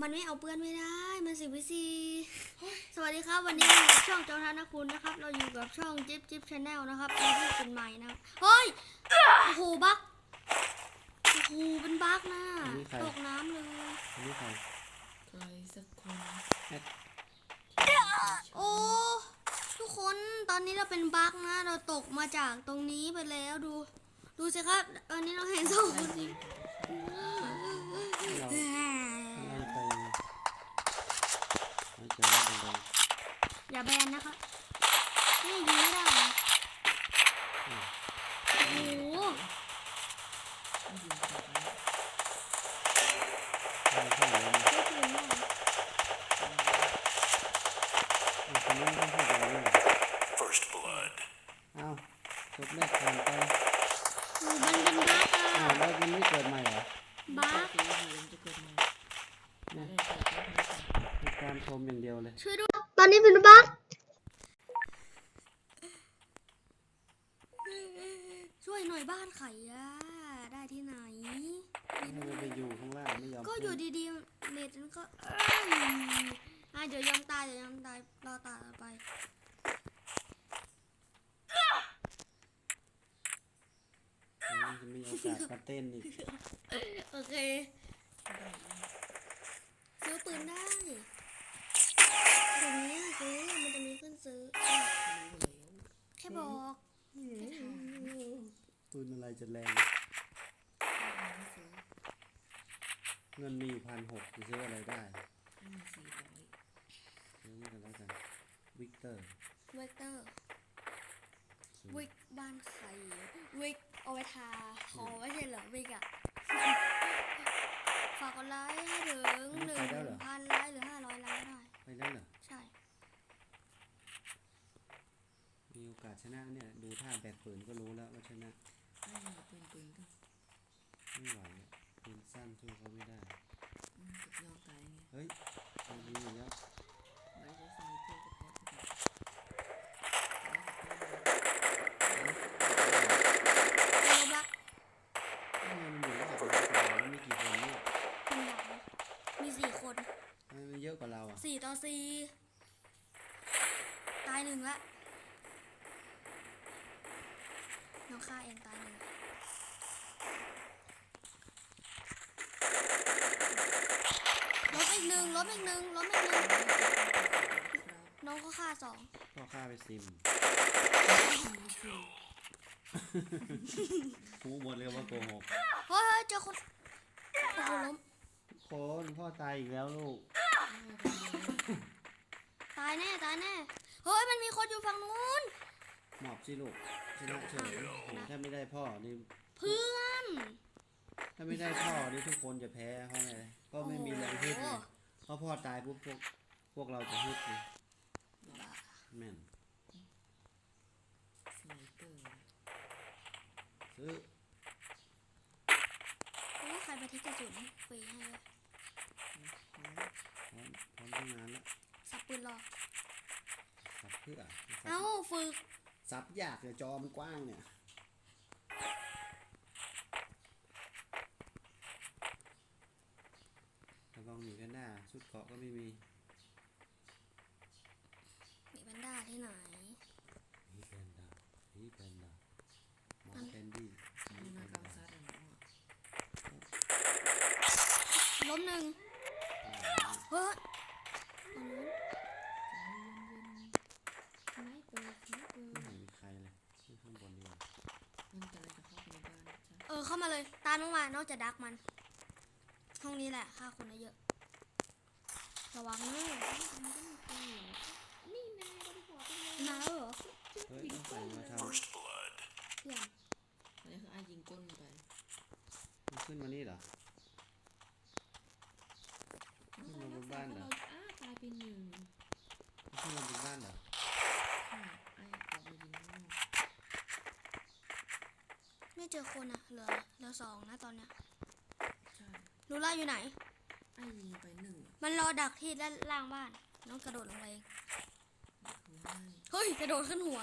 มันไม่เอาเปื้อนไม่ได้ มันสิบวิซีสวัสดีครับ วันนี้อยู่กับช่องเจ้าทานคุณนะครับ เราอยู่กับช่องจิ๊บจิ๊บชาแนลนะครับเป็นที่เป็นใหม่นะครับเฮ้ย โอ้โห บักโอ้โห เป็นบักนะอันนี้ใคร ตกน้ำเลย อันนี้ใครใครสักคนแอดโอ้ ทุกคน ตอนนี้เราเป็นบักนะ เราตกมาจากตรงนี้ไปแล้วดู ดูสิครับ ตอนนี้เราเห็นสองคนจริงเราแหมเรา อแล้วเป็นไรอย่าแบนนะครับนี่ยิงไม่ได้นะโอ้โหไม่ยิงต่อไปไม่ใช่เลยนะไม่ถึงได้เอาคนนี้ต้องพูดอะไรเนี่ย First blood. อ้าวจบแรกผ่านไปโอ้มันเป็นบั๊กอ้าอะวแล้วมันไม่เกิดใหม่เหรอ บั๊ก คือเห็นจะเกิดมา เนี่ย ได้เกิดได้ไหม ให้การ ชมอย่างเดียวเลย ช่วยด้วยตอนนี้เป็นบั๊กช่วยหน่อยบ้านไขอะได้ที่ไหนให้มันไปอยู่ข้างล่างไม่ยอมก็อยู่ดีๆเน็ตมันก็เอ้ยอะเดี๋ยวยอมตายเดี๋ยวยอมตายรอตายต่อไปมันจะมีโอกาสมาเต้นอีก โอเค นอะไรจะแรง เงินมีอยู่พันหกจะซื้ออะไรได้ไม่มีสี่ร้อยซื้อนี่กันแล้วกันวิกเตอร์เวกเตอร์วิกบ้านใครวิกเอาไว้ทาคอไม่ใช่เหรอวิกอะฝากกดไลค์ให้ถึงหนึ่งพันไลค์หรือห้าร้อยไลค์ได้ ไปแล้วเหรอ ใช่ มีโอกาสชนะเนี่ย ดูท่าแบกปืนก็รู้แล้วว่าชนะ ไม่มีปืนปืนก็ไม่ไหวอะปืนสั้นสู้เขาไม่ได้ อืมสุดยอดตายไงเฮ้ยเราดีอยู่แล้วไว้ใช้สไนเปอร์ก็พอที่จะเออบักทำไมมันอยู่รอบเรามันมีกี่คนเนี่ยมันหนักนะมีสี่คนทำไมมันเยอะกว่าเราอะสี่ต่อสี่ตายหนึ่งละ น้องฆ่าเองตายหนึ่งล้มอีกหนึ่งล้มอีกหนึ่งล้มอีกหนึ่งน้องก็ฆ่าสองพ่อฆ่าไปซิมรู้หมดเลยว่าโกหกเฮ้ยเฮ้ยเจอคนโอ้โหล้มคนพ่อตายอีกแล้วลูก ตายแน่ตายแน่ เฮ้ยมันมีคนอยู่ฝั่งนู้น หมอบสิลูก ชนะเฉยโอ้โหถ้าไม่ได้พ่อนี่เพื่อน ถ้าไม่ได้พ่อนี่ทุกคนจะแพ้เพราะอะไรก็ไม่มีแรงฮึดเลยเพราะพ่อตายปุ๊บพวกพวกเราจะฮึดเลยแม่นสไนเปอร์ซื้อโอ้ยใครไปที่กระสุนฟรีให้เลยพร้อมพร้อมตั้งนานแล้วสับปืนรอสับเพื่อเอ้าฝึก ซับยากเนี่ยจอมันกว้างเนี่ยระวังหนีแพนด้าชุดเกาะก็ไม่มี มีแพนด้าที่ไหน หมีแพนด้าหมีแพนด้าหมอแคนดี้หมี นี่ แพ นะ น กำ ด้า ซัดอะเนาะ ล้มหนึ่งเฮ้ยอันนู้นไม่เปิดไม่เปิด ไม่เห็นมีใครเลยขึ้นข้างบนดีกว่า มันกำลังจะเข้าไปในบ้านจ้ะ เออเข้า มาเลย ตามลงมานอกจากดักมัน ห้องนี้แหละฆ่าคนได้เยอะ ระวังนะมาแล้วเหรอเฮ้ยต้องใส่มาทำ First blood. เพื่อนอันนี้คือไอ้ยิงก้นไปมันขึ้นมานี่เหรอขึ้นมาบนบ้านเหรออ้าตายไปหนึ่งมันขึ้นมาบนบ้านเหรอค่ะไอ้ออกมายิงข้างนอกไม่เจอคนอะเหลือเหลื อสองนะตอนเนี้ยใช่ลูล่าอยู่ไหน ไอ้ยิงไปหนึ่งมันรอดักที่ด้านล่างบ้าน น้องกระโดดลงไปเองคือให้เฮ้ยกระโดดขึ้นหัว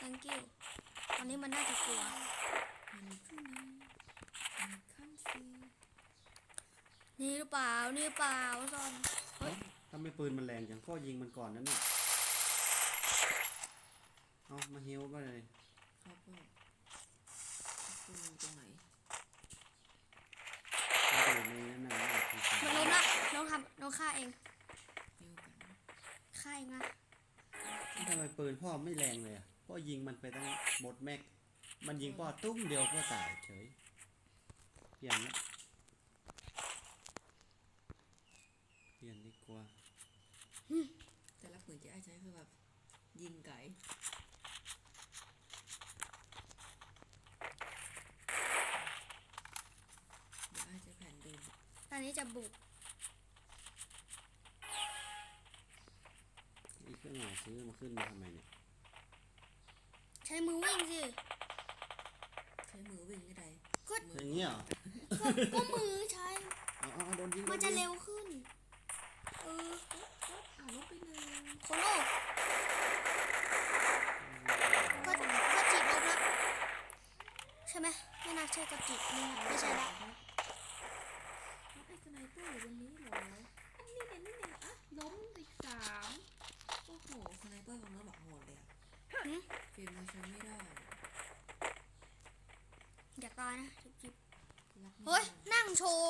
thank you ตอนนี้มันน่าจะกลัว มันขึ้นมันขั้นซีนี่หรือเปล่า นี่หรือเปล่าซอนเอ้าทำไมปืนมันแรงจังพ่อยิงมันก่อนนั่นน่ะเอามาฮิวก็เลย ครับพ่อคุณอยู่ตรงไหน มันอยู่ในนั้นน่ะน่ะคือ มันล้มละน้องทำน้อง ฆ่าเองยิงกันนะฆ่าเองนะทำไมปืนพ่อไม่แรงเลยอะพ่อยิงมันไปตั้งหมดแม็ก มันยิงพ่อตุ้มเดียวพ่อตายเฉยเปลี่ยนละเปลี่ยนดีกว่า แต่ละปืนที่ไอ้ใช้คือแบบ ยิงไก่เดี๋ยวไอ้ใช้แผ่นดินตอนนี้จะบุก อีกเครื่องหมายซื้อมาขึ้นมาทำไมเนี่ย ใช้มือวิ่งสิ ใช้มือวิ่งไม่ได้ก็อย่างเงี้ยเหรอก็ก็มือใช้ เอาเอาเอาโดนยิงมันโดจะยิงเร็วขึ้น เอออ่าลบไปหนึ่งโคโน่ก็ก็จีบลบละใช่ไหมไม่น่าใช่ก็จีบนี่ไม่ใช่ละ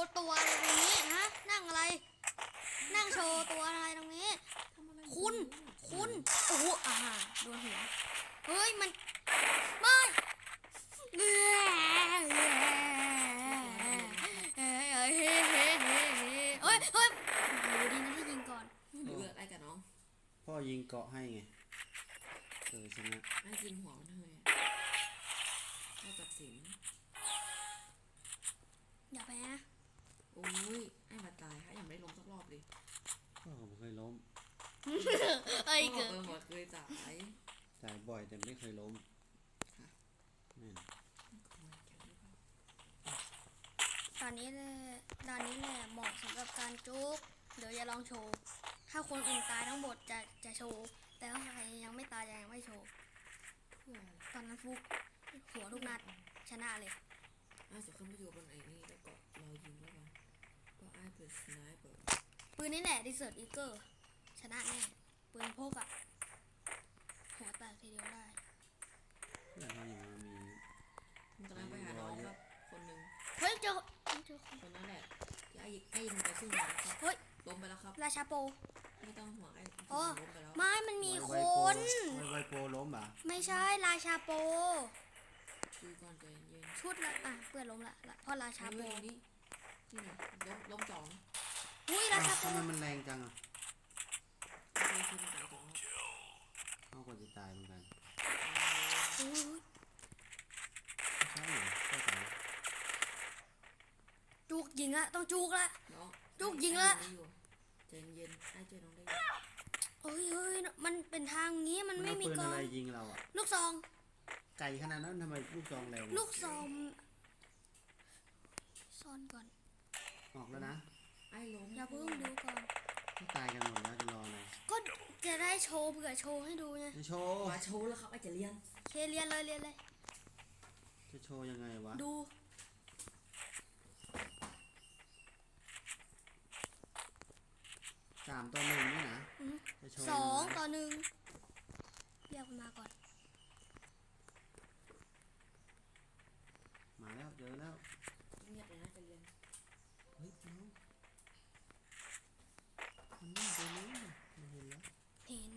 と割れる เคยล้มเอ้ยพ่อเกิดเออหัวเคยจ่ายจ่ายบ่อยแต่ไม่เคยล้มค่ะแม่นตอนนี้เลยตอนนี้แหละเหมาะสำหรับการจุกเดี๋ยวจะลองโชว์ ถ้าคนอื่นตายทั้งหมดจะจะโชว์ แต่ถ้าใครยังไม่ตายจะยังไม่โชว์เพื่ออะไรตอนนั้นฟุกหัวลูกนัดชนะเลยไอ้จะขึ้นไปอยู่บนไอ้นี่แล้วก็รอยิงแล้วกันก็ไอ้เป็นสไนเปอร์ ปืนนี่แหละดิเซอร์อีเกอร์ชนะแน่ปืนพกอะหัวแตกทีเดียวได้เพื่อนเขาอย่างมีมันกำลังไปหาน้องครับ คนหนึ่งเฮ้ยเจอเจอคนคนนั้นแหละที่ไอ้ยิงไอ้ยิงไปครึ่งหนึงครับเฮ้ยล้มไปแล้วครับ ราชาโปไม่ต้องห่วงไอ้อ๋อล้มไปแล้วไม่มันมีคไวโปน ไวไวโปล้มเหรอะไม่ใช่ราชาโป ดูก่อนใจเย็นชุดละอะเพื่อนล้มละละเพราะราๆชาโปเฮ้ยนี่นี่นะล้มล้มสอง อุ้ยราชาโปทำไมมันแรงจังอะไม่ใช่ขึ้นไปสองเขาก็จะตายเหมือนกันอุ้ยไม่ใช่เหรอเข้าใจจุกยิงละต้องจุกละ น้องลูกยิงละไอ้อยู่ใจเย็นไอ้เจอน้องได้อยู่เฮ้ยเฮ้ยมันเป็นทางงี้มันมันไม่เอามีปืนกออะไรงยิงเราอะ ลูกซอง ไก่ขนาดนั้นทำไมลูกซองแรงลูกซองซ่อนก่อนออกแล้วนะ ไอ้ล้มอย่าเพิ่งดูก่อน ที่ตายกันหมดแล้วจะรออะไรก็จะได้โชว์เผื่อโชว์ให้ดูไงจะโชว์มาโชว์แล้วครับไอ้จะเรียนเคเรียนเลยเรียนเลย จะโชว์ยังไงวะดู สามต่อหนึ่งนี่นะอืม จะโชว์สองยังไงต่อหนึ่งเรียกมันมาก่อน มาแล้วเจอแล้วเงียบเลยนะจะเรียนเฮ้ยน้องมันนิ่งไปนู้นน่ะไม่เห็นแล้ว เห็น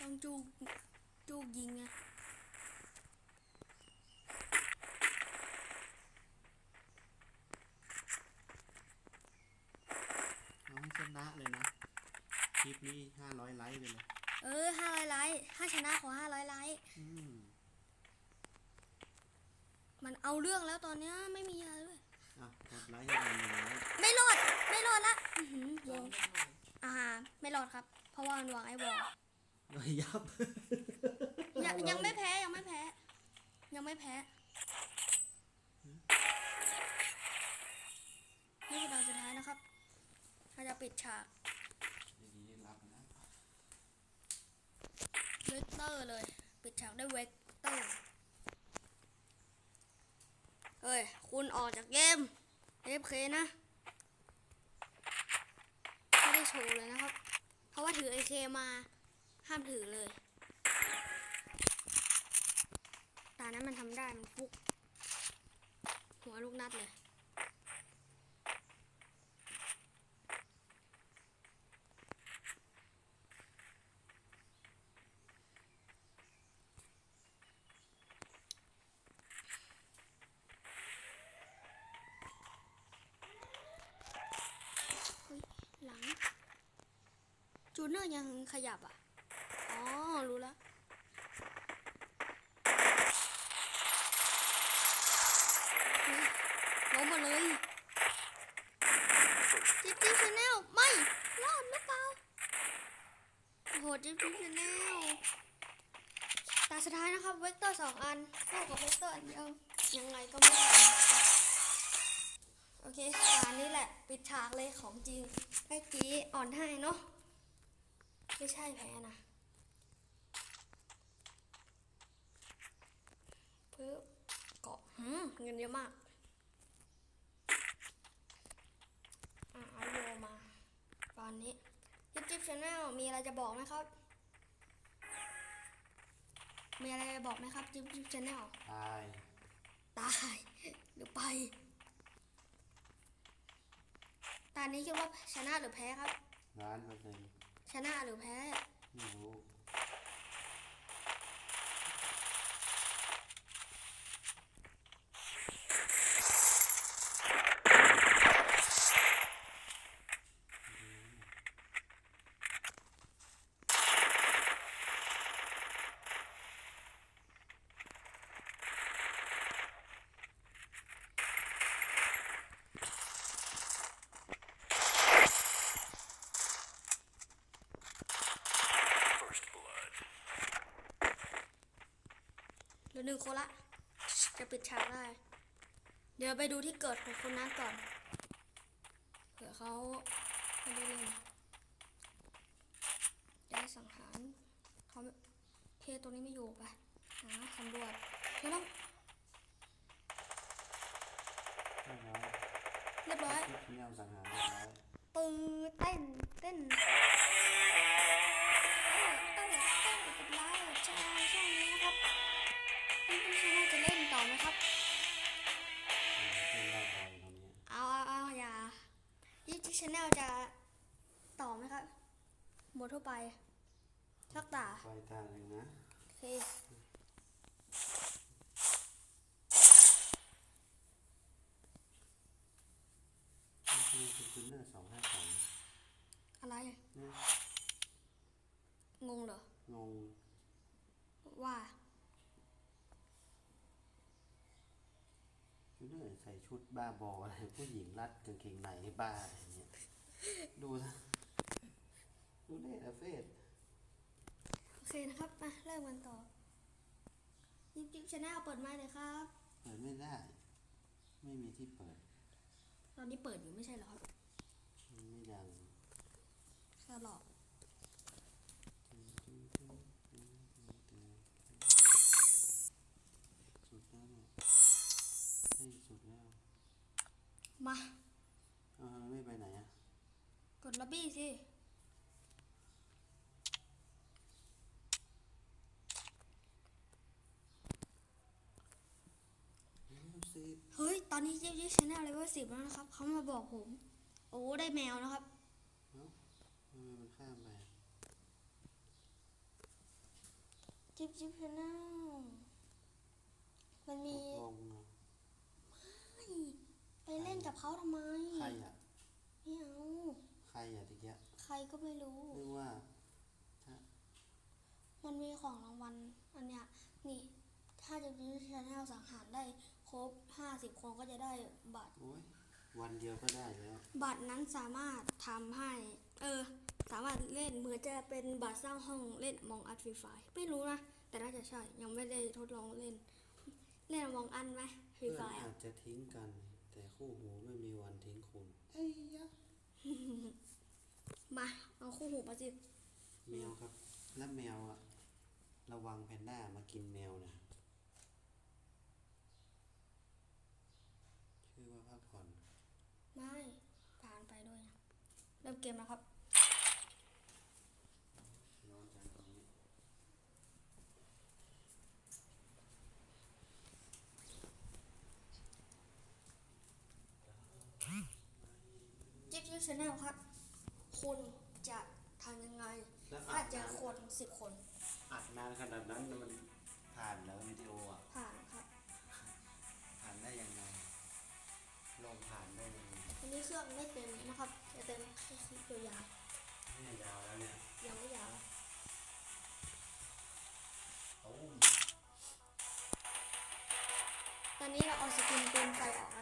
ต้อง จูกจูกยิงไงเอาให้ชนะเลยนะ คลิปนี้ห้าร้อยไลค์ไปเลย เออห้าร้อยไลค์ถ้าชนะขอห้าร้อยไลค์อืมมันเอาเรื่องแล้วตอนเนี้ยไม่มีอะไรเลยอะกดไลค์ให้มันหนึ่งไลค์ไม่รอด ไม่รอดละอื้อหือลวองงนิดหน่อยอ่า ไม่รอดครับ เพราะว่ามันวางไอ้วอล เลยยับ ยังยังไม่แพ้ยังไม่แพ้ ยังไม่แพ้นี่คือตอนสุดท้ายนะครับเราจะปิดฉากดีๆรับนะเวกเตอร์เลย ปิดฉากด้วยเวกเตอร์เฮ้ย คุณออกจากเกม AFK นะ ไม่ได้โชว์เลยนะครับ เพราะว่าถือไอเคมา ห้ามถือเลย ตานั้นมันทำได้ มันฟุก หัวลูกนัดเลย หลัง จูเนอร์ยังขยับอะ รู้แล้วเฮ้ยล้มหมดเลยจิ๊บจิ๊บชาแนลไม่รอดหรือเปล่าโอ้โหจิ๊บจิ๊บชาแนลตาสุดท้ายนะครับเวกเตอร์สองอันสู้กับเวกเตอร์อันเดียวยังไงก็ไม่ทันนะครับโอเคตานี้แหละ ปิดฉากเลยของจริงเมื่อกี้อ่อนให้เนาะไม่ใช่แพ้นะเพิ่มเกาะหืม เงินเยอะมาก อะเอาโยมาตอนนี้จิ๊บจิ๊บชาแนลมีอะไรจะบอกไหมครับ มีอะไรจะบอกไหมครับจิ๊บจิ๊บชาแนลตายตายหรือไป ตอนนี้คิดว่าชนะหรือแพ้ครับล้านเปอร์เซ็นต์ชนะหรือแพ้ ไม่รู้ หลือหนึ่งคนละ จะปิดฉากได้ เดี๋ยวไปดูที่เกิดของคนนั้นก่อน เผื่อเขาไม่ได้เล่นจะได้สังหารเขาไม่เคตัวนี้ไม่อยู่ไปหาสำรวจไม่ต้องเรียบร้อยเรียบร้อยที่แนวสังหารเรียบร้อย ปืนเต้นเต้น ชแนลจะต่อไหมครับหมดทั่วไปชักตาไฟตาหนึ่งนะ โอเค นี่คือคุณเนอร์สองห้าสองอะไรเนี่ยงงเหรอ งงว่า คุณเนอร์ใส่ชุดบ้าบออะไรผู้หญิงรัดกางเกงในให้บ้าอะไรเงี้ย ดูนะดูเล่อะเฟสโอเคนะครับ มาเริ่มกันต่อ ยิบยิบชแนลเปิดไมค์เลยครับ เปิดไม่ได้ ไม่มีที่เปิด ตอนนี้เปิดอยู่ไม่ใช่เหรอครับมันไม่ดังสลอก ดล็อบบี้สิเร็วสิเฮ้ย ตอนนี้ยิบยิบชแนลเลเวลสิบแล้วนะครับ เขามาบอกผม โอ้ ได้แมวนะครับเอ้าทำไมมันข้ามไปอะจิบจิบชแนลมันมี ตกลงเหรอไปเล่นกับเขาทำไม ใครอะ ไม่เอา ใครอะตะเกียะใครก็ไม่รู้ เรียกว่าถ้ามันมีของรางวัลอันเนี้ยนี่ ถ้าจะมีชแนลสังหารได้ครบ50คนก็จะได้บัตร โอ้ยวันเดียวก็ได้แล้ว บัตรนั้นสามารถทำให้ เออ สามารถเล่นเหมือนจะเป็นบัตรสร้างห้องเล่นมองอัดฟรีไฟไม่รู้นะ แต่น่าจะใช่ ยังไม่ได้ทดลองเล่น เล่นมองอันไหมฟรีเพื่อนไฟอาจจะทิ้งกัน แต่คู่หูไม่มีวันทิ้งคุณเอ้ยยะ มา เอาคู่หูมาสิแมวครับ แล้วแมวอะระวังแพนด้ามากินแมวนะชื่อว่าพักผ่อนไม่ผ่านไปด้วยนะเริ่มเกมแล้วครับร้อนจังตรงนี้จิ๊บจิ๊บเซนแนลครับ คุณจะทำยังไง แล้วถ้าอัดเจอนานคนสิบคนอัดนานขนาดนั้นมันผ่านแล้ววิดีโออะ ผ่านครับ ผ่านได้ยังไง ลงผ่านได้ยังไงอันนี้เครื่องไม่เต็มนะครับ จะเต็มแค่คลิปตัวยาวเนี่ยยาวแล้วเนี่ยยังไม่ยาว โอ้มตอนนี้เราเอาสกินเป็นไฟออกแล้ว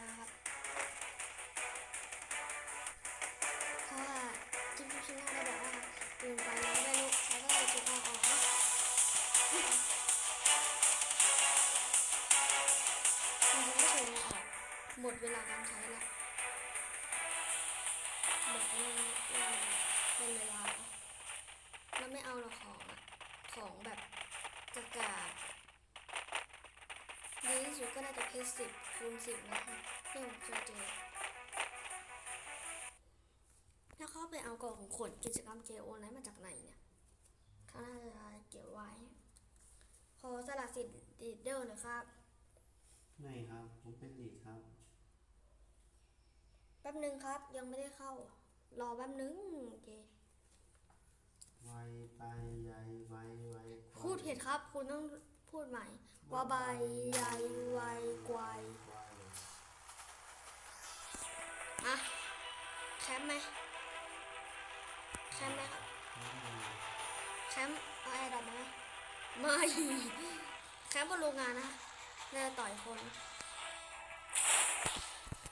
นะ สุดก็น่าจะเพชรสิบคูณสิบนะคะที่ผมเคยเจอถ้าเขาไปเอากล่องของขนกิจกรรมเกมออนไลน์มาจากไหนเนี่ยเขาน่าจะเก็บไว้ ขอสละสิทธิ์ดีดเดอร์หน่อยครับ ไม่ครับ ผมเป็นลีดครับ แป๊บนึงครับยังไม่ได้เข้า รอแป๊บนึงโอเคไวไปใหญ่ไวไวกว่าพูดผิดครับ คุณต้อง พูดใหม่ว่าใบใหญ่ไวกวายไวอะแคมป์ไหมแคมป์ไหมครับแคมป์เอาแอร์ดรอปมาไหมไม่แคมป์บนโรงงานนะน่าต่อยคน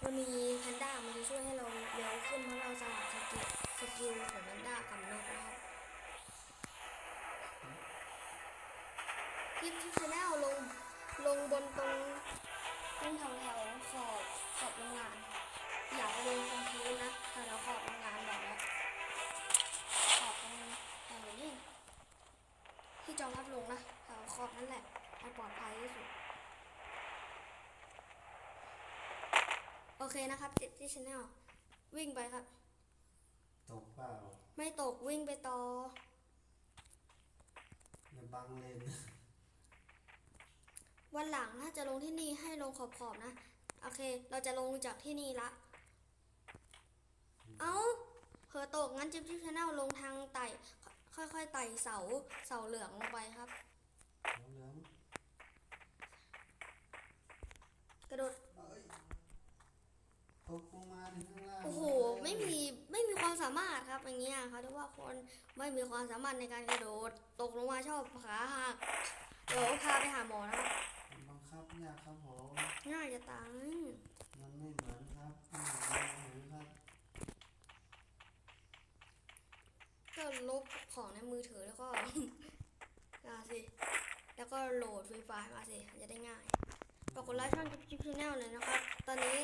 มันมีแพนด้ามันจะช่วยให้เราเร็วขึ้นเพราะเราสลับสกิลสกิลของแพนด้ากับนกนะครับ คลิปที่ชแนลลงลงบนตรงตรงแถวแถวๆขอบขอบโรงงาน อยากไปลงตรงพื้นนะแถวแถวๆขอบโรงงานบอกแล้วขอบตรงแถวนี้ที่จองรับลงนะแถวขอบนั่นแหละให้ปลอดภัยที่สุดโอเคนะครับที่ที่ชแนลวิ่งไปครับ ตกเปล่า ไม่ตกวิ่งไปต่ออย่าบังเลน วันหลังถ้าจะลงที่นี่ให้ลงขอบขอบๆนะ โอเค เราจะลงจากที่นี่ละ เอา้าเผลอตกงั้นจิ๊บจิ๊บชแนลลงทางไต่ ค่อยๆไต่เสาเสาเหลืองลงไปครับ เหลืองกระโดดๆเอ้ยตกลงมาถึงข้างล่างโอ้โห ไม่มีไม่มีความสามารถครับอย่างเงี้ยเขาเรียกว่าคนไม่มีความสามารถในการกระโดด ตกลงมาชอบขาหักเดี๋ยวพาไปหาหมอนะครับบังคับ ยากครับผมง่ายจะตายมันไม่เหมือนครับไม่เหมือนครับก็ลบของในมือถือแล้วก็ มาสิ แล้วก็โหลดฟรีไฟล์มาสิจะได้ง่ายฝากกดไลค์ช่องจิ๊บจิ๊บชาแนลหน่อยนะครับ ตอนนี้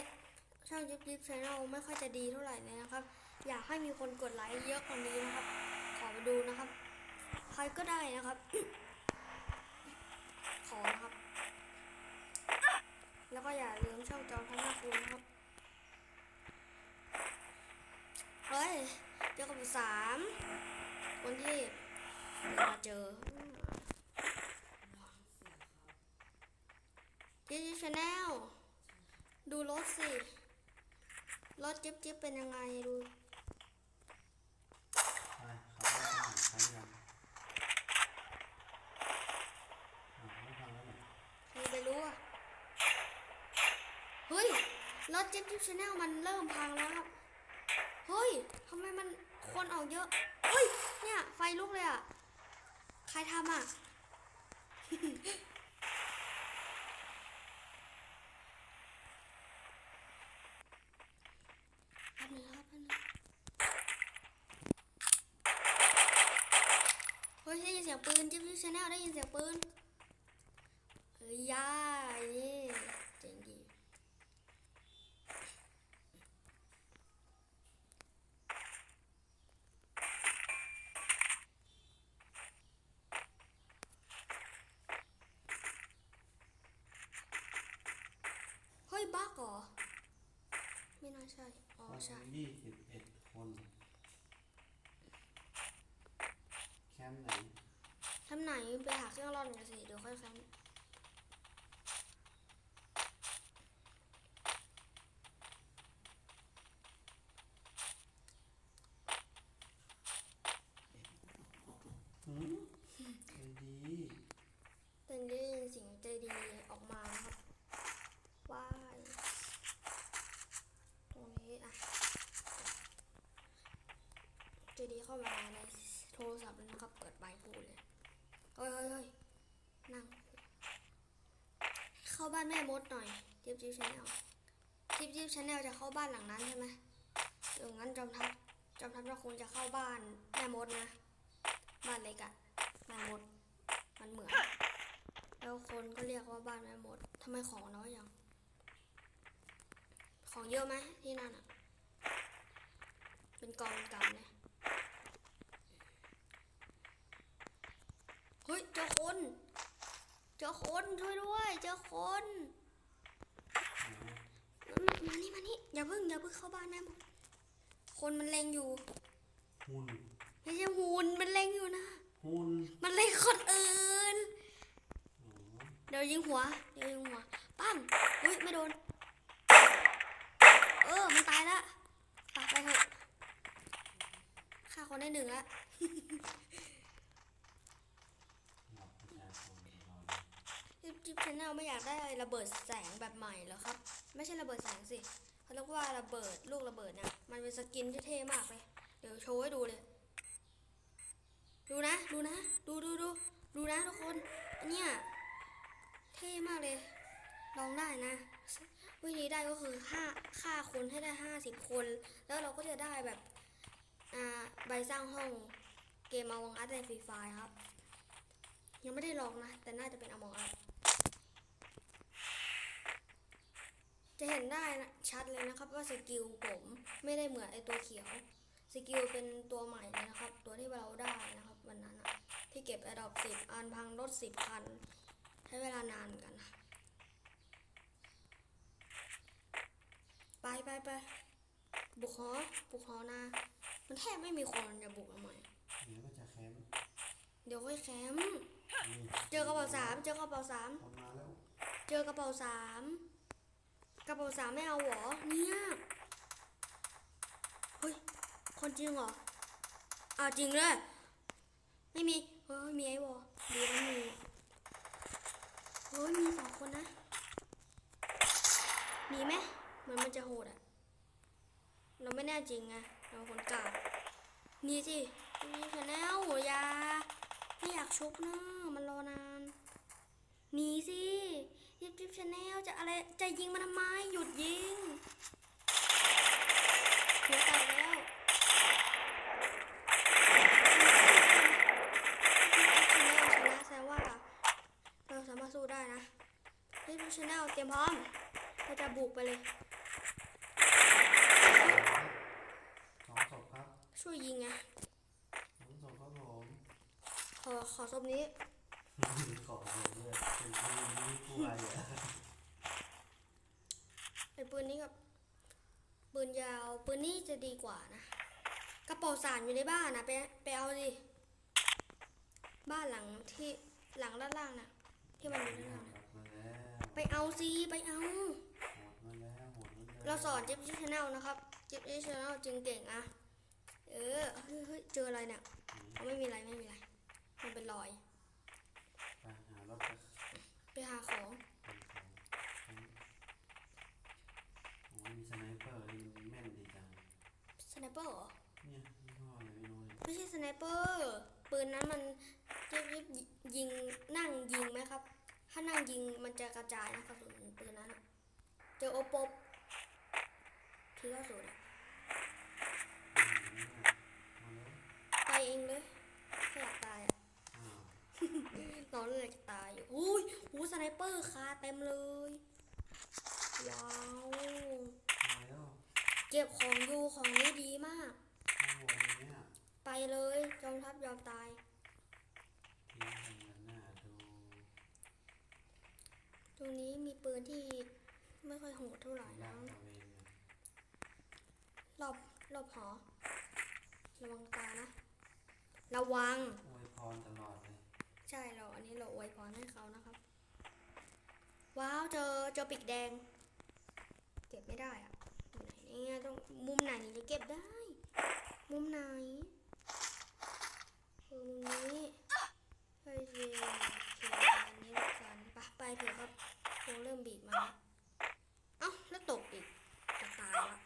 ช่องจิ๊บจิ๊บชาแนลไม่ค่อยจะดีเท่าไหร่เลยนะครับ อยากให้มีคนกดไลค์เยอะกว่านี้นะครับ ขอไปดูนะครับ ใครก็ได้นะครับ ขอนะครับ แล้วก็ อย่าลืมช่องจอพัฒนาคูณนะครับ เฮ้ย เจอกับสามคนที่มาเจอจิ๊บจิ๊บชาแนลดูรถสิ รถจิ๊บจิ๊บเป็นยังไงดู ไปขับรถไปหาใครกันอะไม่ฟังแล้วเนี่ย ใครไปรู้อะ เฮ้ยรถจิ๊บจิ๊บชาแนลมันเริ่มพังแล้วครับ เฮ้ยทำไมมันคนออกเยอะ เฮ้ย เนี่ย ไฟลุกเลยอะ ใครทำอะแป๊บนึงครับแป๊บนึงเฮ้ยได้ยินเสียงปืนจิ๊บจิ๊บชาแนลได้ยินเสียงปืน เฮ้ยย่านี่เจ๋งดี เฮ้ยบ้าเหรอ ไม่น่า ใช่ ยี่สิบเอ็ดคน แคมป์ไหน ทำไหนไปหาเครื่องร่อนกันสิเดี๋ยวค่อยแคมป์ เข้ามาในโทรศัพท์เลยนะครับ เปิดไมค์พูดเลย เฮ้ยเฮ้ยนั่ง เข้าบ้านแม่มดหน่อยจิ๊บจิ๊บชาแนลจิ๊บจิ๊บชาแนลจะเข้าบ้านหลังนั้นใช่ไหมเดี๋ยวงั้นจอมทัพจอมทัพเราคงจะเข้าบ้านแม่มดนะ บ้านเล็กอะแม่มด มันเหมือน แล้วคนก็เรียกว่าบ้านแม่มดทำไมของน้อยอย่าง ของเยอะไหมที่นั่นอะเป็นกองเป็นกำเลย เฮ้ยเจอคน เจอคนช่วยด้วย เจอคนอืมมานี่มานี่อย่าเพิ่งอย่าเพิ่งเข้าบ้านแม่หมดคนมันเล็งอยู่หุ่นไม่ใช่หุ่นมันเล็งอยู่นะหุ่นมันเล็งคนอื่นโอ้โหเดี๋ยวยิงหัวเดี๋ยวยิงหัวปั้มเฮ้ยไม่โดน เออมันตายละไปไปเถอะฆ่าคนได้หนึ่งละ หลับประชาชนของเรา จิ๊บจิ๊บ ชแนลไม่อยากได้ระเบิดแสงแบบใหม่เหรอครับ ไม่ใช่ระเบิดแสงสิเขาเรียกว่าระเบิดลูกระเบิดนะมันเป็นสกินที่เท่มากเลย เดี๋ยวโชว์ให้ดูเลย ดูนะ ดูนะ ดูดูดูดูนะทุกคนอันเนี้ยเท่มากเลย ลองได้นะ วิธีได้ก็คือฆ่าฆ่าคนให้ได้ห้าสิบคน แล้วเราก็จะได้แบบอ่าใบสร้างห้องเกมอวองอัดในฟรีไฟครับ ยังไม่ได้ลองนะ แต่น่าจะเป็นอมองอัด จะเห็นได้นะชัดเลยนะครับว่าสกิลผมไม่ได้เหมือนไอตัวเขียว สกิลเป็นตัวใหม่เลยนะครับ ตัวที่เราได้นะครับวันนั้นอะที่เก็บระดับสิบอันพังรถสิบคัน ใช้เวลานานเหมือนกันนะไปไปไปบุกหอบุกหอนา มันแทบไม่มีคนจะบุกทำไมเดี๋ยวก็จะแคมป์เดี๋ยวค่อยแคมป์นี่เจอกระเป๋าสามเจอกระเป๋าสามคนมาแล้ว เจอกระเป๋าสาม กระเป๋าสามไม่เอาหรอ เนี่ย เฮ้ย คนจริงเหรออ้าจริงเลยไม่มี เฮ้ย มีไอ้วอดีนะมี เฮ้ย มีสองคนนะ มีไหมเหมือนมันจะโหดอะเราไม่แน่จริงไงเราคนกลางนี่สินี่ชาแนลอยาไม่อยากชุบนะมันรอนานหนีสิ ยิบยิบชาแนลจะอะไรจะยิงมันทำไมหยุดยิงหัวแตกแล้วยิบยิบชาแนลชนะแสดงว่าเราสามารถสู้ได้นะยิบยิบชาแนลเตรียมพร้อมเราจะบุกไปเลยสองศพครับช่วยยิงไงสองศพครับผมขอขอศพนี้ ขอบคุณด้วยเป็นผู้นี้ผู้อะไอะไอ้ปืนนี้กับปืนยาวปืนนี้จะดีกว่านะกระเป๋าสารอยู่ในบ้านนะไปไปเอาสิบ้านหลังที่หลังด้านล่างนะที่มันอยู่ด้านล่างนะไปเอาสิไปเอา เราสอนจิ๊บจิ๊บชาแนลนะครับจิ๊บจิ๊บชาแนลจึงเก่งอะเออเฮ้ยเจออะไรเนี่ยไม่มีอะไรไม่มีอะไรมันเป็นรอย ไปหาของโอ้ยมีสไนเปอร์นี่มันแม่นดีจัง สไนเปอร์เหรอ เนี่ยยี่ห้ออะไรไม่รู้เลยไม่ใช่สไนเปอร์ปืนนั้นมันจิ๊บจิ๊บยิงนั่งยิงไหมครับ ถ้านั่งยิงมันจะกระจายนะกระสุนปืนนั้นอะเจอโอปบทีก็สุดอะมาแล้วไปเองเลยไม่อยากตายอะ อ้าว นอนเลยจะตายอยู่อุ้ยหูสไนเปอร์คาเต็มเลย ว้าว เก็บของอยู่ของนี้ดีมาก ไปเลยจอมทัพยอมตายตรงนี้มีปืนที่ไม่ค่อยโหดเท่าไหร่ลานะระเวนเนี่ยรอบรอบหอ ระวังตานะ ระวังอวยพรตลอดเลย ช่เราอันนี้เราอวยพรให้เขานะครับ ว้าวเจอเจอปีกแดง เก็บไม่ได้อะไหนเนี่ยต้องมุมไหนถึงจะเก็บได้ มุมไหนเออมุมนี้เฮ้ยเจโอเคอันนี้ละกันไปไปเถอะครับวงเริ่มบีบมาแล้วเอ้าแล้วตกอีกจะตายละ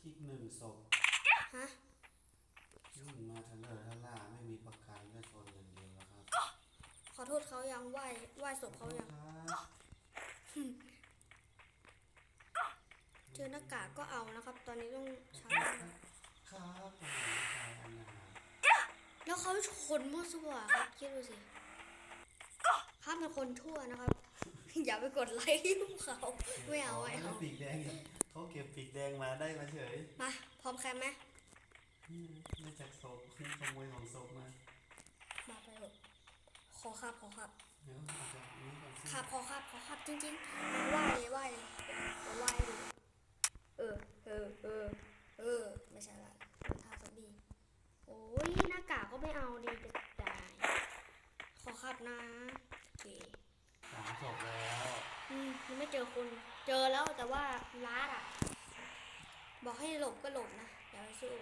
คลิกหนึ่งศพ ฮะ วิ่งมาทาง ยังไหว้ไหว้ศพเขายัง ครับ เจอหน้ากากก็เอานะครับ ตอนนี้ต้องใช้ ครับผมชายอนา แล้ว เขาชนมั่วซั่วครับคิดดูสิข้ามเป็นคนชั่วนะครับ อย่าไปกดไลค์รูปเขาไม่เอาไม่เอาปีกแดงอีกเขาเก็บปีกแดงมาได้มาเฉยมาพร้อมแคมไหมนี่มาจากศพขโมยของศพมา มาไปเถอะขอครับขอครับเดี๋ยวเอาจากนี้ก่อนสิครับขอครับขอครับจริงๆมาไหว้เลยไหว้เลยเดี๋ยวไหว้ดูเออเออเออเออไม่ใช่ละมันทาซอมบี้โอ้ยหน้ากากก็ไม่เอาดีจะได้ขอครับนะโอเค สามศพแล้ว อืมยังไม่เจอคน เจอ แล้วแต่ว่าลาดอะ บอกให้หลบก็หลบนะอย่าไปสู้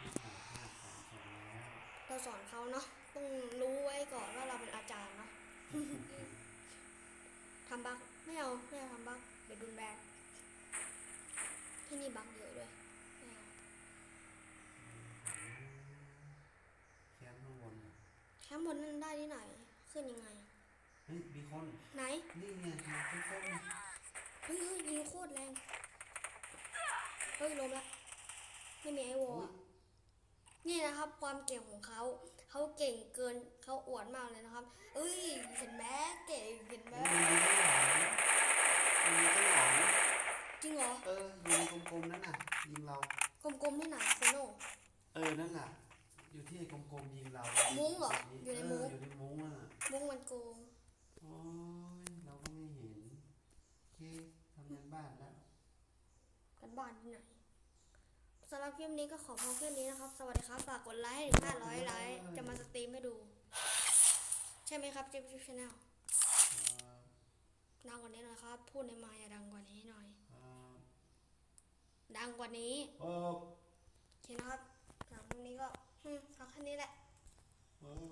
พี่หาภาพสามศพแล้วเราสอนเขาเนาะต้องรู้ไว้ก่อนว่าเราเป็นอาจารย์เนาะทำบักไม่เอาไม่เอาทำบักเดี๋ยวดุนแบนที่นี่บักเยอะด้วยไม่เอาแคมป์ข้างบนน่ะแคมป์บนนั้นได้ที่ไหน ขึ้นยังไงเฮ้ยมีคนไหน นี่ไงมาทุกคน เฮ้ยเฮ้ยยิงโคตรแรง เฮ้ยลมละไม่มีไอโวอุ๊ยอะนี่นะครับ ความเก่งของเขา เขาเก่งเกินเขาอวดมากเลยนะครับ เอ้ยเห็นไหมเก่งเห็นไหมเฮ้ยมันมีข้างหลังมันมีข้างหลังจริงเหรอ เออยิงกลมๆนั่นน่ะ ยิงเรา กลมๆที่ไหนโคโน่เออ นั่นแหละอยู่ที่ไอ้กลมๆยิงเรามุ้มุ้งเหรอ อยู่ในมุ้งอยู่ในมุ้งอะมุ้งมันโกงโอ้ย เราก็ไม่เห็นโอเคทำงานบ้านแล้ว กันบ้านที่ไหนสำหรับคลิปนี้ก็ขอพอแค่นี้นะครับ สวัสดีครับ ฝากกดไลค์ให้ถึง500ไลค์จะมาสตรีมให้ดู ใช่ไหมครับจิ๊บจิ๊บชาแนลเอ่อดังกว่านี้หน่อยครับ พูดในไมค์อย่าดังกว่านี้หน่อยเอ่อดังกว่านี้เออโอเคนะครับหลังวันนี้ก็อืมเอาแค่นี้แหละเออ